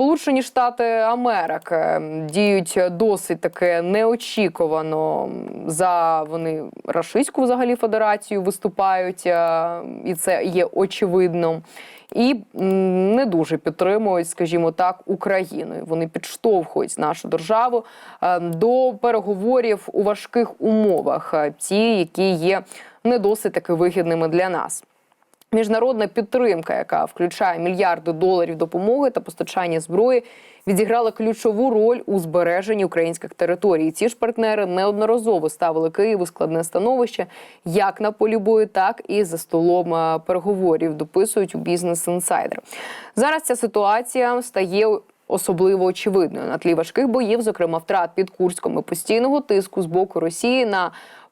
Сполучені Штати Америки діють досить таки неочікувано. За вони Рашистську взагалі федерацію виступають, е, і це є очевидно. І не дуже підтримують, скажімо так, Україну. Вони підштовхують нашу державу е, до переговорів у важких умовах, е, ті, які є не досить таки вигідними для нас. Міжнародна підтримка, яка включає мільярди доларів допомоги та постачання зброї, відіграла ключову роль у збереженні українських територій. Ці ж партнери неодноразово ставили Київ у складне становище як на полі бою, так і за столом е, переговорів. Дописують у бізнес інсайдер. Зараз ця ситуація стає. Особливо очевидною на тлі важких боїв, зокрема втрат під Курськом і постійного тиску з боку Росії на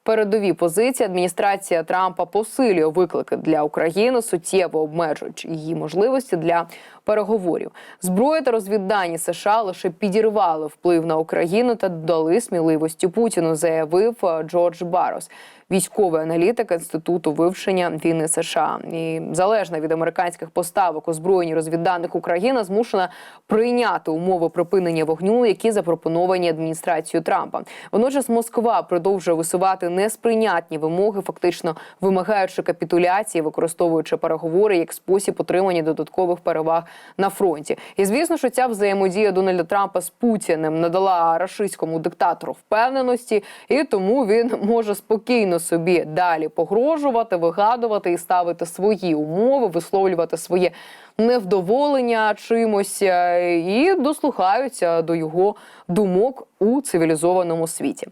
передові позиції. Адміністрація Трампа посилює виклики для України, суттєво обмежуючи її можливості для переговорів. Зброя та розвіддані США лише підірвали вплив на Україну та додали сміливості Путіну, заявив е, Джордж Барос. Військовий аналітик інституту вивчення війни США і залежна від американських поставок озброєнь розвідданих Україна змушена прийняти умови припинення вогню, які запропоновані адміністрацією Трампа. Водночас Москва продовжує висувати несприйнятні вимоги, фактично вимагаючи капітуляції, використовуючи переговори як спосіб отримання додаткових переваг на фронті. І звісно, що ця взаємодія Дональда Трампа з Путіним надала рашистському диктатору впевненості, і тому він може спокійно собі далі погрожувати, вигадувати і ставити свої умови, висловлювати своє невдоволення чимось е, і дослухаються до його думок у цивілізованому світі.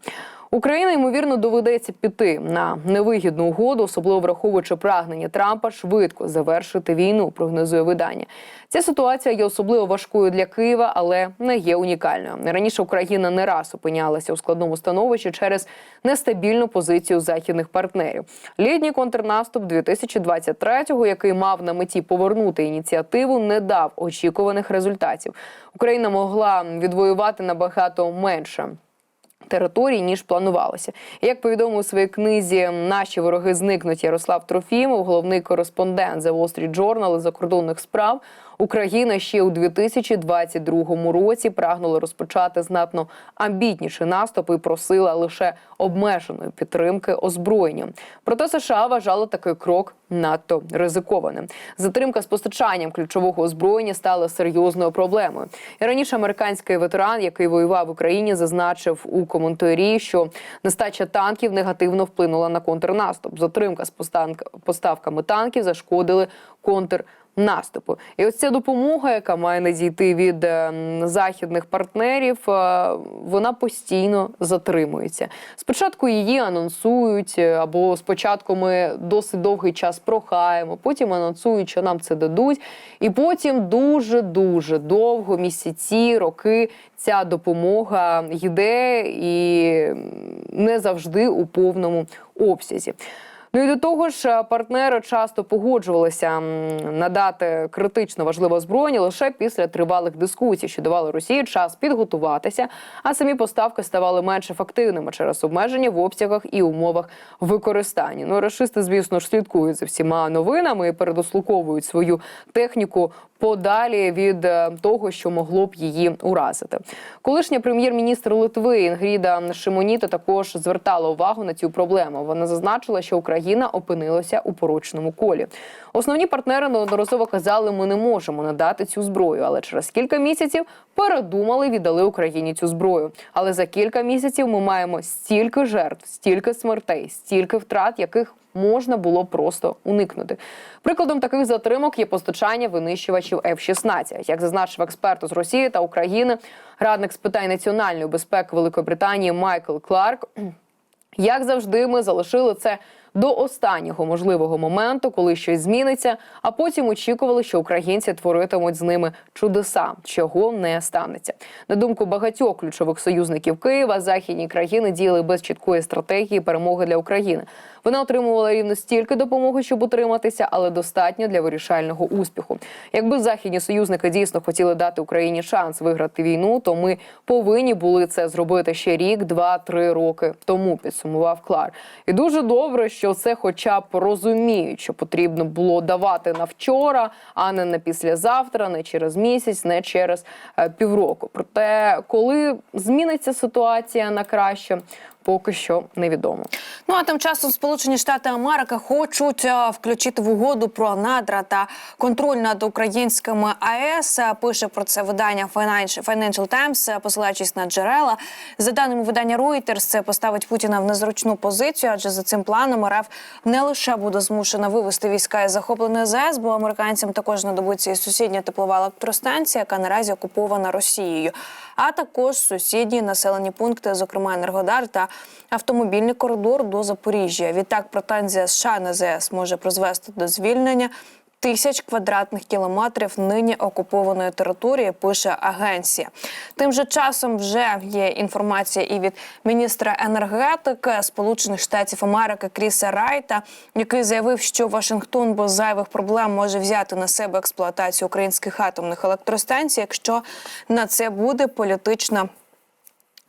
Україна ймовірно доведеться піти на невигідну угоду, особливо враховуючи прагнення Трампа швидко завершити війну. Прогнозує видання. Ця ситуація є особливо важкою для Києва, але не є унікальною. Раніше Україна не раз опинялася у складному становищі через нестабільну позицію західних партнерів. Літній контрнаступ 2023-го, який мав на меті повернути ініціативу, не дав очікуваних результатів. Україна могла відвоювати набагато менше територій, ніж планувалося. Як повідомив у своїй книзі Наші вороги зникнуть Ярослав Трофімов, головний кореспондент The Wall Street Journal закордонних справ. Україна ще у 2022 році прагнула розпочати знатно амбітніший наступ і просила лише обмеженої підтримки озброєнням. Проте США вважали такий крок надто ризикованим. Затримка з постачанням ключового озброєння стала серйозною проблемою. І раніше американський ветеран, який воював в Україні, зазначив у коментарі, що нестача танків негативно вплинула на контрнаступ. Затримка з поставками танків зашкодили контр наступу. І ось ця допомога, яка має надійти від е, західних партнерів, е, вона постійно затримується. Спочатку її анонсують, е, або спочатку ми досить довгий час прохаємо, потім анонсують, що нам це дадуть, і потім дуже дуже довго, місяці, роки ця допомога йде і не завжди у повному обсязі. Ну і до того ж, е, партнери часто погоджувалися надати критично важливе озброєння лише після тривалих дискусій, що давали Росії час підготуватися, а самі поставки ставали менш ефективними через обмеження в обсягах і умовах використання. Ну, рашисти, звісно ж, слідкують за всіма новинами і передослуковують свою техніку подалі від е, того, що могло б її уразити. Колишня прем'єр-міністр Литви Інгріда Шимоніта також звертала увагу на цю проблему. Вона зазначила, що Україна опинилася у порочному колі. Основні партнери неодноразово казали, ми не можемо надати цю зброю, але через кілька місяців передумали, віддали Україні цю зброю. Але за кілька місяців ми маємо стільки жертв, стільки смертей, стільки втрат, яких можна було просто уникнути. Прикладом таких затримок є постачання винищувачів F-16. Як зазначив експерт з Росії та України, радник з питань національної безпеки Великобританії Майкл Кларк. Як завжди, ми залишили це до останнього можливого моменту, коли щось зміниться, а потім очікували, що українці творитимуть з ними чудеса, чого не станеться. На думку багатьох ключових союзників Києва, західні країни діяли без чіткої стратегії перемоги для України. Вона отримувала рівно стільки допомоги, щоб утриматися, але достатньо для вирішального успіху. Якби західні союзники дійсно хотіли дати Україні шанс виграти війну, то ми повинні були це зробити ще рік, два, три роки тому. Підсумував Клар. І дуже добре, що що це, хоча б розуміють, що потрібно було давати на вчора, а не на післязавтра, не через місяць, не через е, півроку. Проте, коли зміниться ситуація на краще, поки що невідомо. Ну а тим часом Сполучені Штати Америки хочуть е, включити в угоду про надра та контроль над українськими АЕС. Е, Пише про це видання Financial Times, е, посилаючись на джерела. За даними видання Reuters, це поставить Путіна в незручну позицію, адже за цим планом РФ не лише буде змушена вивести війська із захопленої ЗАЕС, бо американцям також знадобиться і сусідня теплова електростанція, яка наразі окупована Росією, а також сусідні населені пункти, зокрема Енергодар та автомобільний коридор до Запоріжжя. Відтак протанзія США на ЗС може призвести до звільнення. Тисяч квадратних кілометрів нині окупованої території пише агенція. Тим же часом вже є інформація і від міністра енергетики Сполучених Штатів Америки Кріса Райта, який заявив, що Вашингтон без зайвих проблем може взяти на себе експлуатацію українських атомних електростанцій, якщо на це буде політична.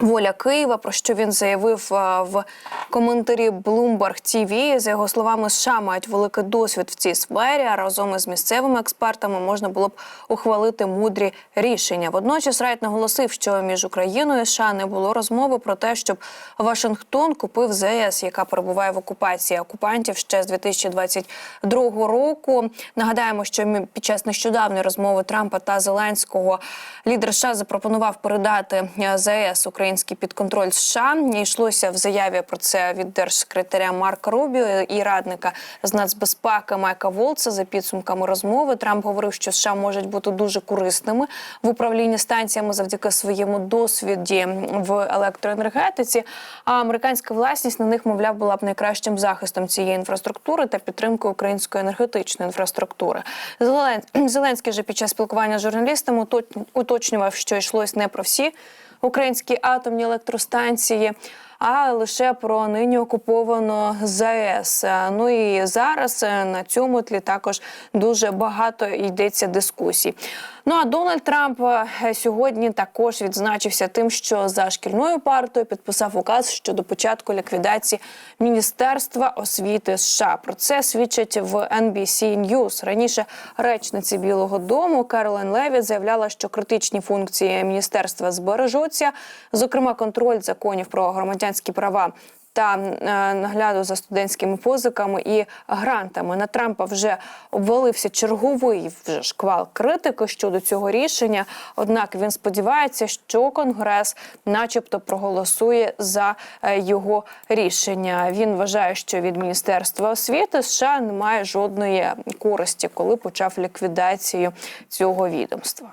Воля Києва, про що він заявив в коментарі Bloomberg TV. За його словами, США мають великий досвід в цій сфері. А разом із місцевими експертами можна було б ухвалити мудрі рішення. Водночас Райт наголосив, що між Україною і США не було розмови про те, щоб Вашингтон купив ЗС, яка перебуває в окупації окупантів ще з 2022 року. Нагадаємо, що під час нещодавньої розмови Трампа та Зеленського лідер США запропонував передати е, ЗАЕС український під контроль США. Йшлося в заяві про це від держсекретаря Марка Рубіо і радника з нацбезпеки Майка Волца. За підсумками розмови Трамп говорив, що США можуть бути дуже корисними в управлінні станціями завдяки своєму досвіді в електроенергетиці. А американська власність на них, мовляв, була б найкращим захистом цієї інфраструктури та підтримкою української енергетичної інфраструктури. Зелен- Зеленський же під час спілкування з журналістами уточ- уточнював, що йшлось не про всі українські атомні електростанції. А лише про нині окуповану ЗАЕС. Ну і зараз е, на цьому тлі також дуже багато йдеться дискусій. Ну а Дональд Трамп е, сьогодні також відзначився тим, що за шкільною партою підписав указ щодо початку ліквідації Міністерства освіти США. Про це свідчить в NBC News. Раніше речниці Білого Дому Каролайн Левіт заявляла, що критичні функції міністерства збережуться, зокрема контроль законів про громадянські права. Та е, нагляду за студентськими позиками і грантами на Трампа вже обвалився черговий вже шквал критики щодо цього рішення. Однак він сподівається, що Конгрес, начебто, проголосує за е, його рішення. Він вважає, що від міністерства освіти США немає жодної користі, коли почав ліквідацію цього відомства.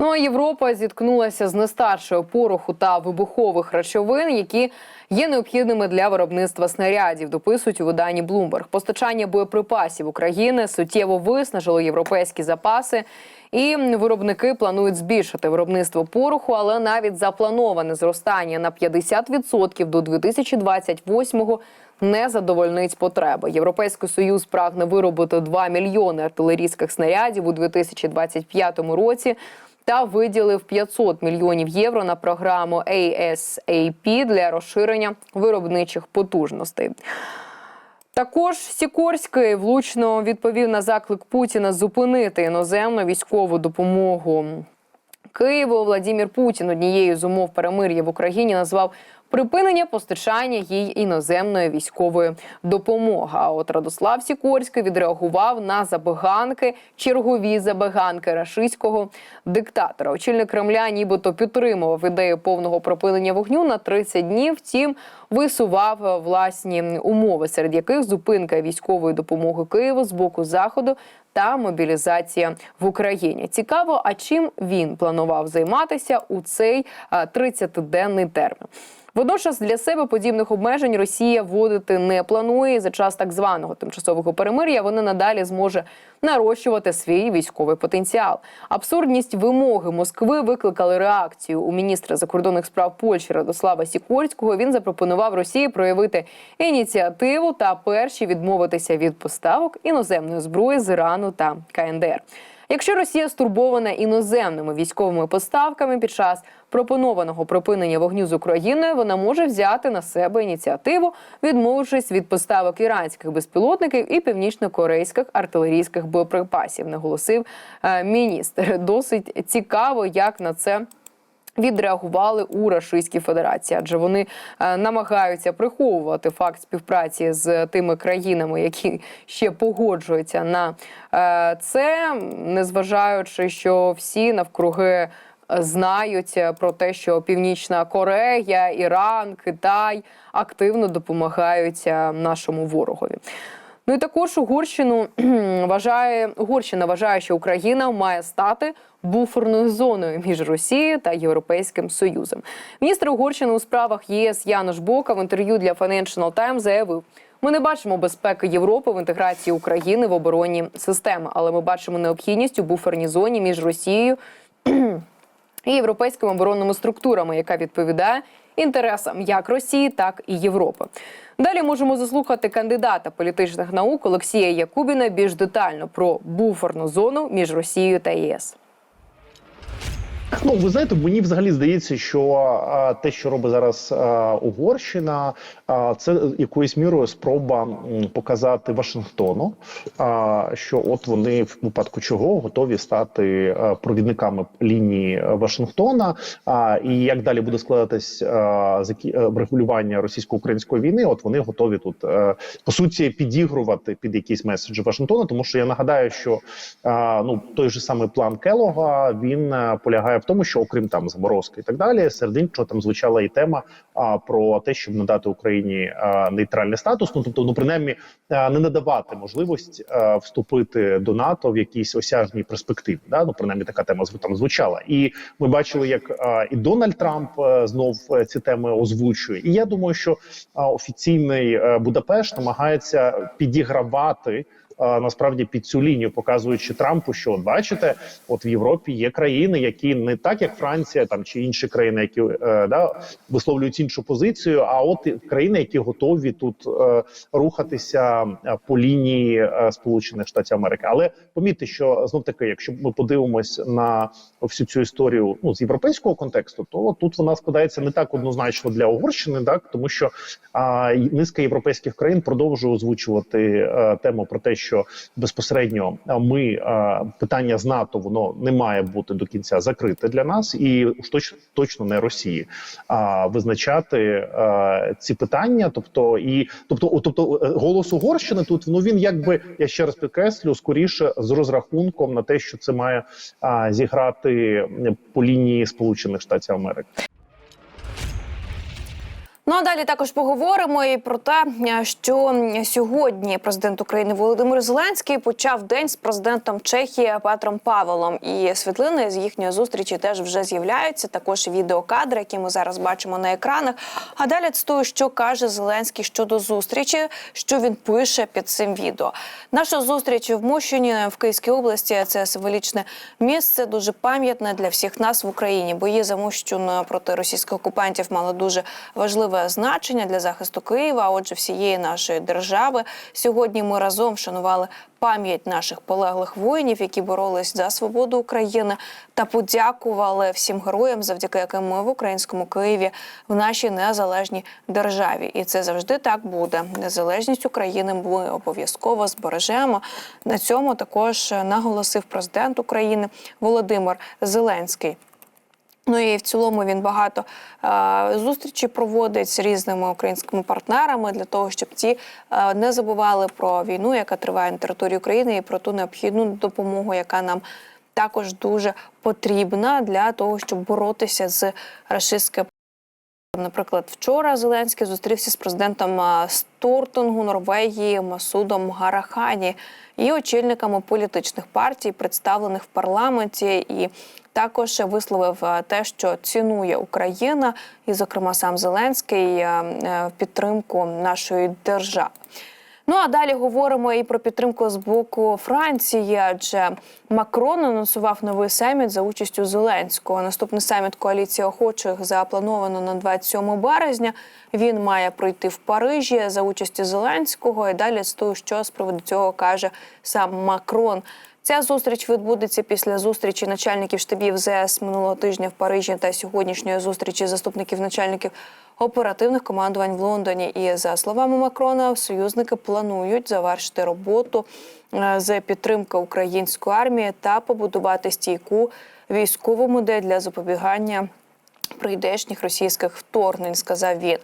Ну а Європа зіткнулася з нестачею пороху та вибухових речовин, які є необхідними для виробництва снарядів. Дописують у виданні Bloomberg. Постачання боєприпасів України суттєво виснажило європейські запаси. І виробники планують збільшити виробництво пороху, але навіть заплановане зростання на 50% до 2028-го не задовольнить потреби. Європейський союз прагне виробити 2 мільйони артилерійських снарядів у 2025 році та виділив 500 мільйонів євро на програму ASAP для розширення виробничих потужностей. Також Сікорський влучно відповів на заклик Путіна зупинити іноземну військову допомогу Києву. Владимир Путін однією з умов перемир'я в Україні назвав припинення постачання їй іноземної військової допомоги. А от Радослав Сікорський відреагував на забаганки, чергові забаганки рашистського диктатора. Очільник Кремля, нібито підтримував ідею повного припинення вогню на 30 днів. Втім, висував власні умови, серед яких зупинка військової допомоги Києву з боку заходу та мобілізація в Україні. Цікаво, а чим він планував займатися у цей а, 30-денний термін. Водночас для себе подібних обмежень Росія вводити не планує. За час так званого тимчасового перемир'я вона надалі зможе нарощувати свій військовий потенціал. Абсурдність вимоги Москви викликали реакцію у міністра закордонних справ Польщі Радослава Сікорського. Він запропонував Росії проявити ініціативу та перші відмовитися від поставок іноземної зброї з Ірану та КНДР. Якщо Росія стурбована іноземними військовими поставками під час пропонованого припинення вогню з Україною, вона може взяти на себе ініціативу, відмовившись від поставок іранських безпілотників і північно-корейських артилерійських боєприпасів, наголосив е, міністр. Досить цікаво, як на це відреагували у Рашистській Федерації, адже вони е, намагаються приховувати факт співпраці з тими країнами, які ще погоджуються на е, це, незважаючи, що всі навкруги. е, Знають про те, що Північна Корея, Іран, Китай активно допомагають нашому ворогові. Ну і також Угорщину вважає Угорщина вважає, що Україна має стати буферною зоною між Росією та Європейським Союзом. Міністр Угорщини у справах ЄС Януш Бока в інтерв'ю для Financial Times заявив. Ми не бачимо безпеки Європи в інтеграції України в оборонні системи, але ми бачимо необхідність у буферній зоні між Росією і європейськими оборонними структурами, яка відповідає інтересам як Росії, так і Європи. Далі можемо заслухати кандидата політичних наук Олексія Якубіна більш детально про буферну зону між Росією та ЄС. Ну, ви знаєте, мені взагалі здається, що а, те, що робить зараз а, Угорщина, а, це якоюсь мірою спроба м, показати Вашингтону, а, що от вони в випадку чого готові стати а, провідниками лінії Вашингтона. А, і як далі буде складатись а, е, російсько-української війни, от вони готові тут е, по суті підігрувати під якісь меседжі Вашингтона, тому що я нагадаю, що а, ну той же самий план Келога він е, полягає в тому, що окрім там заморозки і так далі, серед іншого там звучала і тема а, про те, щоб надати Україні а, нейтральний статус. Ну тобто, ну принаймні а, не надавати можливість а, вступити до НАТО в якійсь осяжній перспективі. Да? Ну принаймні така тема там звучала. І ми бачили, як а, і Дональд Трамп е, знов е, ці теми озвучує. І я думаю, що а, офіційний е, Будапешт намагається підігравати. А, Насправді під цю лінію показуючи Трампу, що от бачите, от в Європі є країни, які не так як Франція там чи інші країни, які е, да висловлюють іншу позицію. А от країни, які готові тут е, рухатися е, по лінії Сполучених Штатів Америки. Але помітьте, що знов таки, якщо ми подивимось на всю цю історію ну з європейського контексту, то тут вона складається не так однозначно для Угорщини, так тому що а, низка європейських країн продовжує озвучувати е, тему про те, що безпосередньо ми питання з НАТО воно не має бути до кінця закрите для нас, і точно точно не Росії. А визначати е, ці питання, тобто і тобто, тобто е, голос Угорщини тут ну він якби я ще раз підкреслю скоріше з розрахунком на те, що це має а, зіграти по лінії Сполучених Штатів Америки. Ну а далі також поговоримо і про те, що сьогодні президент України Володимир Зеленський почав день з президентом Чехії Петром Павелом. І світлини з їхньої зустрічі теж вже з'являються. Також відеокадри, які ми зараз бачимо на екранах. А далі цитую, що каже Зеленський щодо зустрічі, що він пише під цим відео. Наша зустріч в Мощині в Київській області це символічне місце, дуже пам'ятне для всіх нас в Україні. Бої за Мощун проти російських окупантів мали дуже важливе значення для захисту Києва, а отже, всієї нашої держави. Сьогодні ми разом вшанували пам'ять наших полеглих воїнів, які боролись за свободу України, та подякували всім героям, завдяки яким ми в українському Києві в нашій незалежній державі. І це завжди так буде. Незалежність України ми обов'язково збережемо. На цьому також наголосив президент України Володимир Зеленський. Ну і в цілому він багато е, зустрічей проводить з різними українськими партнерами для того, щоб ті е, не забували про війну, яка триває на території України, і про ту необхідну допомогу, яка нам також дуже потрібна для того, щоб боротися з Наприклад, вчора Зеленський зустрівся з президентом Стортунгу Норвегії Масудом Гарахані і очільниками політичних партій, представлених в парламенті, і також висловив те, що цінує Україна, і, зокрема, сам Зеленський е, в підтримку нашої держави. Ну а далі говоримо і про підтримку з боку Франції, адже Макрон анонсував новий саміт за участю Зеленського. Наступний саміт коаліції охочих заплановано на 27 березня. Він має пройти в Парижі за участі Зеленського. І далі з того, що з приводу цього каже сам Макрон. Ця зустріч відбудеться після зустрічі начальників штабів ЗС минулого тижня в Парижі та сьогоднішньої зустрічі заступників начальників оперативних командувань в Лондоні. І за словами Макрона, союзники планують завершити роботу е, з підтримки української армії та побудувати стійку військову модель для запобігання прийдешніх російських вторгнень, сказав він.